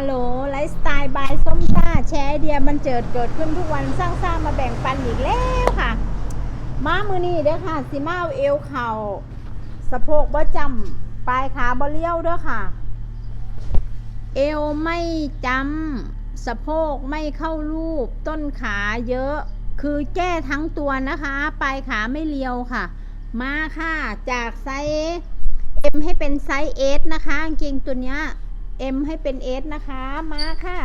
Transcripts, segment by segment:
ฮัลโหลไลฟ์สไตล์บายส้มซ่าแชร์ไอเดียมันเจิดเกิดขึ้นทุกวันสร้างสร้างมาแบ่งปันอีกแล้วค่ะ มามือนี้เด้อค่ะสิมาเอาเอวเข่าสะโพกบ่จำปลายขาบ่เลี้ยวเด้อค่ะ เอวไม่จำสะโพกไม่เข้ารูป ต้นขาเยอะ คือแก้ทั้งตัวนะคะ ปลายขาไม่เลียวค่ะ มาค่ะจากไซส์ M ให้เป็นไซส์ S นะคะกางเกงตัวเนี้ย M ให้เป็น S นะคะ มาค่ะ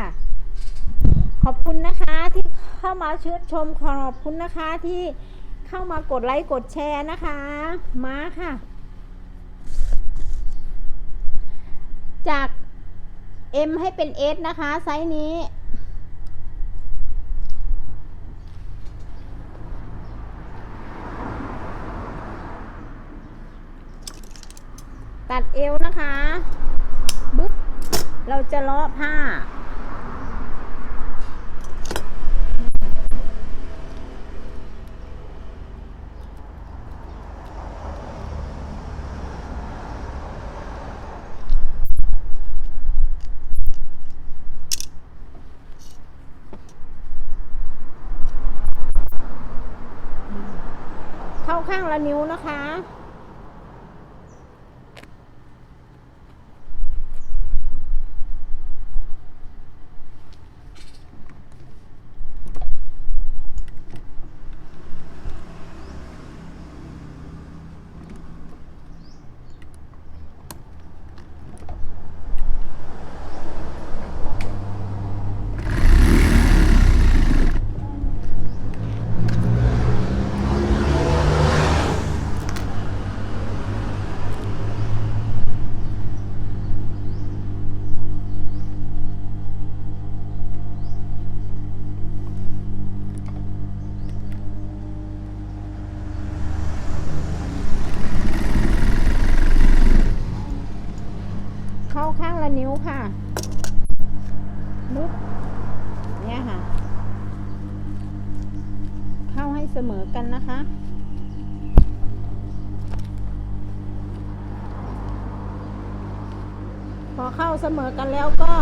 ขอบคุณนะคะที่เข้ามาเชิญชม ขอบคุณนะคะที่เข้ามากดไลค์กดแชร์นะคะ มาค่ะ จาก M ให้เป็น S นะคะ ไซส์นี้ตัดเอวนะคะบึ๊บ เราจะเลาะผ้าเข้า เข้าเสมอกันแล้วก็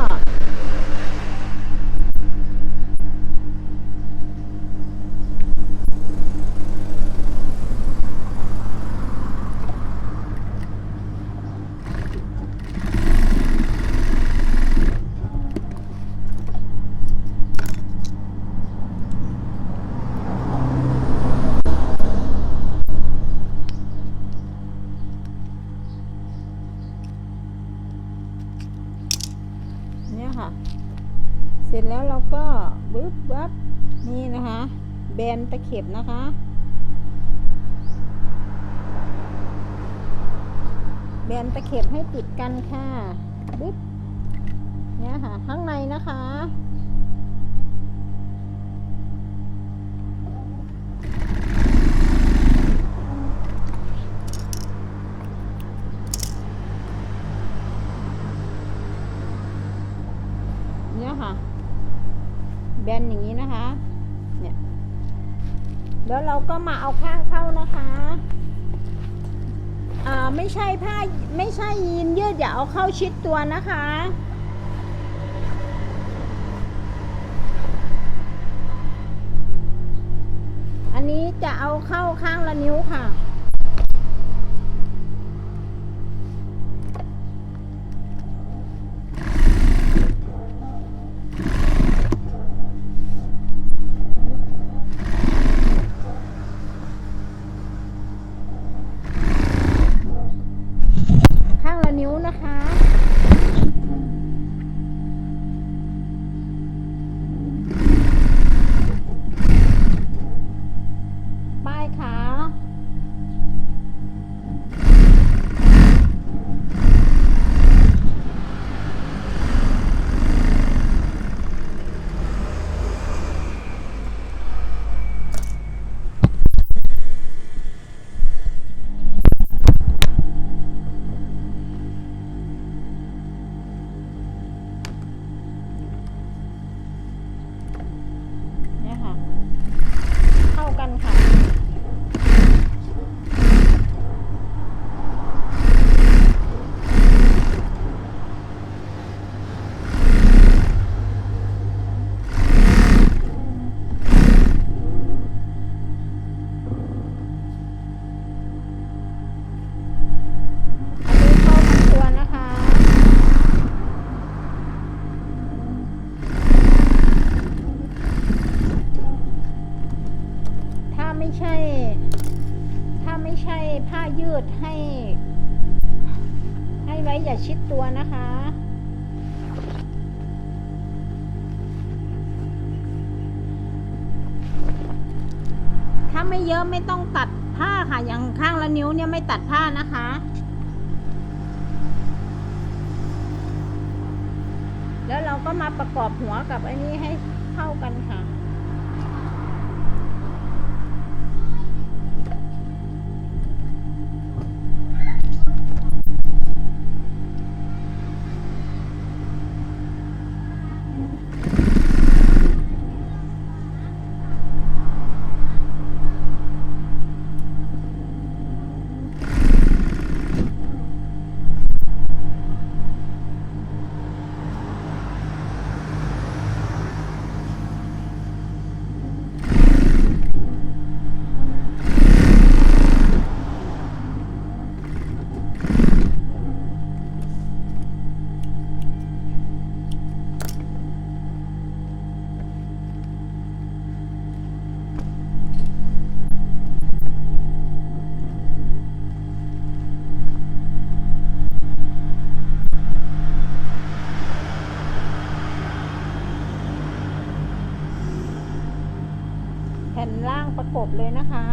แบนตะเข็บนะคะ แบนตะเข็บให้ติดกันค่ะบึ๊บเนี่ยค่ะ ข้างในนะคะ ก็มาเอาข้างเข้านะคะอ่าไม่ใช่ผ้าไม่ใช่ยีนยืดอย่าเอาเข้าชิดตัวนะคะอันนี้จะเอาเข้าข้างละนิ้วค่ะ ผ้ายืดให้ ให้ไว้อย่าชิดตัวนะคะถ้าไม่เยอะไม่ต้องตัดผ้าค่ะ อย่างข้างละนิ้วเนี่ยไม่ตัดผ้านะคะ แล้วเราก็มาประกอบหัวกับอันนี้ให้เข้ากันค่ะ ล่างประกบเลยนะคะ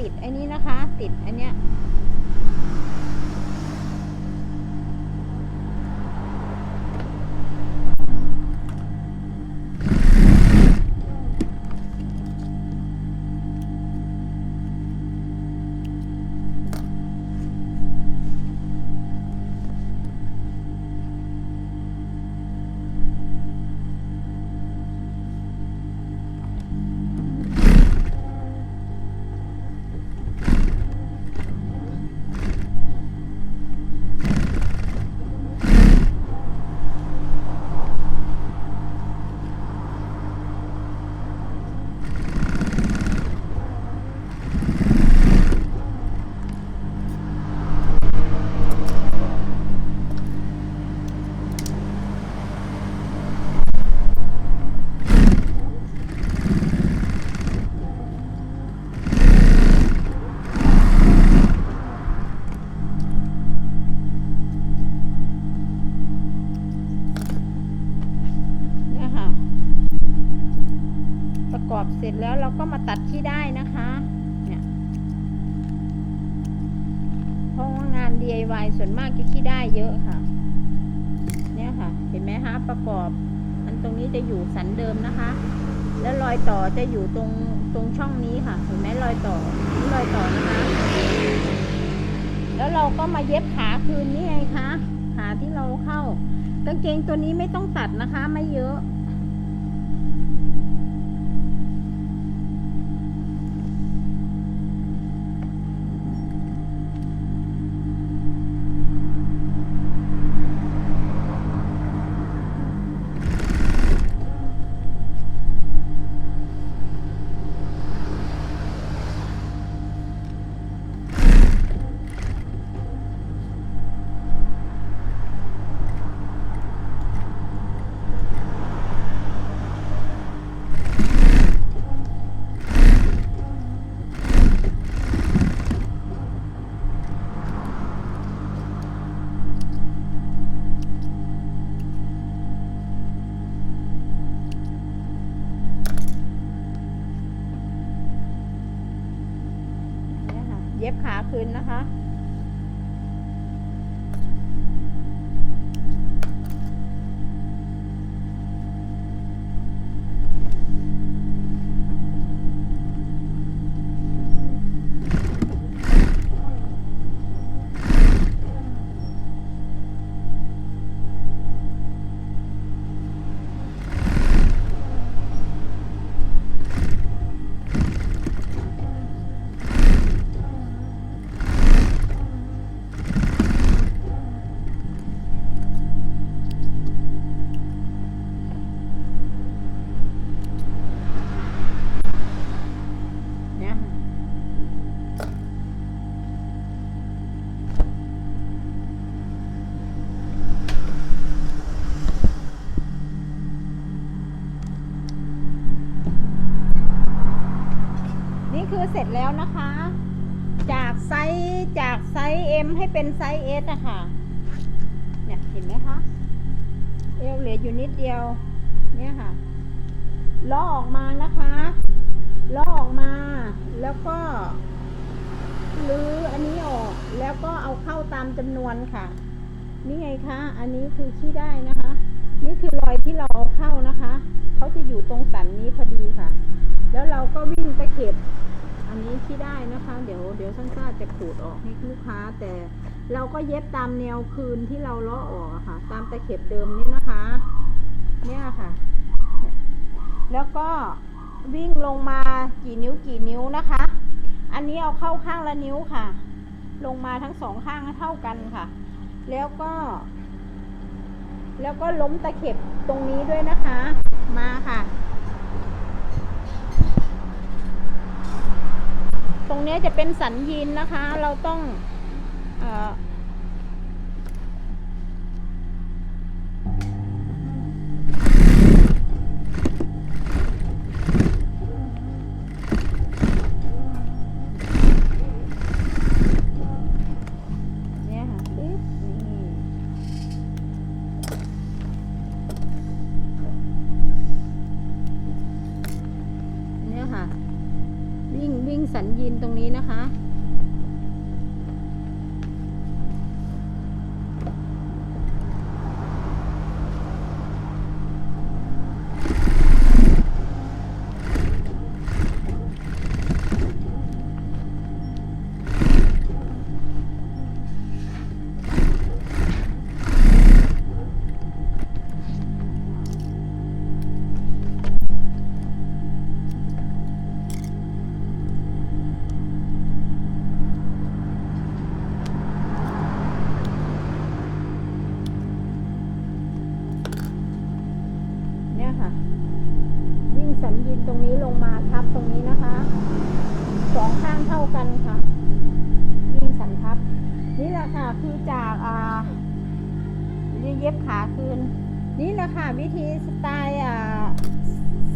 ติดไอ้นี้นะคะ ติดอันเนี้ยเนี่ย จแล้วเราก็มาตัดที่ได้นะคะเนี่ยเพราะว่างาน DIY ส่วนมากจะขี้ได้เยอะค่ะ เนี่ยค่ะ เห็นไหมคะประกอบ อันตรงนี้จะอยู่สันเดิมนะคะ แล้วรอยต่อจะอยู่ตรงตรงช่องนี้ค่ะ เห็นไหมรอยต่อนี่รอยต่อนะคะ แล้วเราก็มาเย็บขาคืนนี่ไงคะขาที่เราเข้ากางเกงตัวนี้ไม่ต้องตัดนะคะ ไม่เยอะ เย็บขาคืนนะคะ ร็จแล้วนะคะ จากไซส์จากไซส์ M ให้เป็นไซส์ S อสอะค่ะ เนี่ยเห็นไหมคะ เอวเหลืออยู่นิดเดียว เนี่ยค่ะล้อออกมานะคะล้อออกมาแล้วก็รื้ออันนี้ออกแล้วก็เอาเข้าตามจำนวนค่ะ นี่ไงคะ อันนี้คือขี้ได้นะคะ นี่คือรอยที่เราเอาเข้านะคะ เขาจะอยู่ตรงสันนี้พอดีค่ะ แล้วเราก็วิ่งตะเข็บ เดี๋ยวเดี๋ยวสั้นๆจะขูดออกให้ลูกค้า แต่เราก็เย็บตามแนวคืนที่เราเลาะออกอะค่ะ ตามตะเข็บเดิมนี่นะคะ เนี่ยค่ะ แล้วก็วิ่งลงมากี่นิ้วกี่นิ้วนะคะ อันนี้เอาเข้าข้างละนิ้วค่ะ ลงมาทั้งสองข้างเท่ากันค่ะ แล้วก็ แล้วก็ล้มตะเข็บตรงนี้ด้วยนะคะ มาค่ะ ต รงนี้จะเป็นสันยีนนะคะ เราต้องเนี่ยค่ะปึ๊บนี่เนี่ยค่ะ วิ่งวิ่งสันยินตรงนี้นะคะ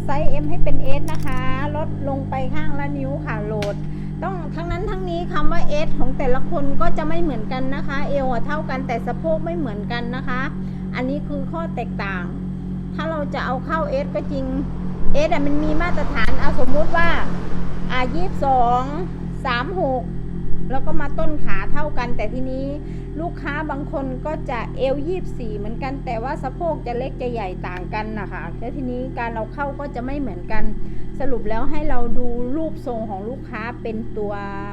ไซส์ M ให้เป็น S นะคะ ลดลงไปข้างละนิ้วค่ะโหลด ต้องทั้งนั้นทั้งนี้คำว่า S ของแต่ละคนก็จะไม่เหมือนกันนะคะ เอวเท่ากันแต่สะโพกไม่เหมือนกันนะคะ อันนี้คือข้อแตกต่าง ถ้าเราจะเอาเข้าเอสก็จริงเอสมันมีมาตรฐานเอาสมมุติว่าอ่ายี่สองสามหกแล้วก็มาต้นขาเท่ากันแต่ทีนี้ ลูกค้าบางคนก็จะเอวยี่สี่เหมือนกัน แต่ว่าสะโพกจะเล็กจะใหญ่ต่างกันนะคะแล้วทีนี้การเราเข้าก็จะไม่เหมือนกัน สรุปแล้วให้เราดูรูปทรงของลูกค้าเป็นตัว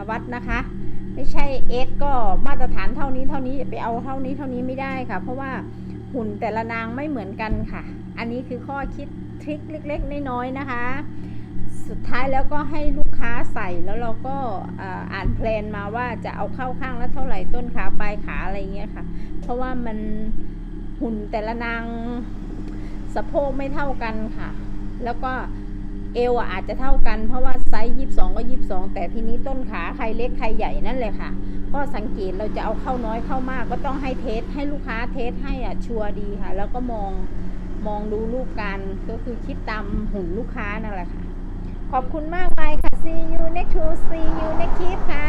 วัดนะคะ ไม่ใช่เอสก็มาตรฐานเท่านี้เท่านี้อย่าไปเอาเท่านี้เท่านี้ไม่ได้ค่ะ เพราะว่าหุ่นแต่ละนางไม่เหมือนกันค่ะ อันนี้คือข้อคิดทริคเล็กๆน้อยๆนะคะ สุดท้ายแล้วก็ให้ลู ค้าใส่แล้วเราก็อ่านแพลนมาว่าจะเอาเข้าข้างละเท่าไหร่ต้นขาปลายขาอะไรเงี้ยค่ะ เพราะว่ามันหุ่นแต่ละนางสะโพกไม่เท่ากันค่ะ แล้วก็เอวอาจจะเท่ากันเพราะว่าไซส์ยี่สิบสองก็ยี่สิบสองแต่ทีนี้ต้นขาใครเล็กใครใหญ่นั่นเลยค่ะ ก็สังเกตเราจะเอาเข้าน้อยเข้ามากก็ต้องให้เทสให้ลูกค้าเทสให้อะชัวร์ดีค่ะ แล้วก็มองมองดูรูปการก็คือคิดตามหุ่นลูกค้านั่นแหละค่ะ ขอบคุณมากมายค่ะ see you next to see you next clip ค่ะ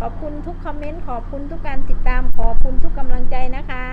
ขอบคุณทุกคอมเมนต์ ขอบคุณทุกการติดตาม ขอบคุณทุกกำลังใจนะคะ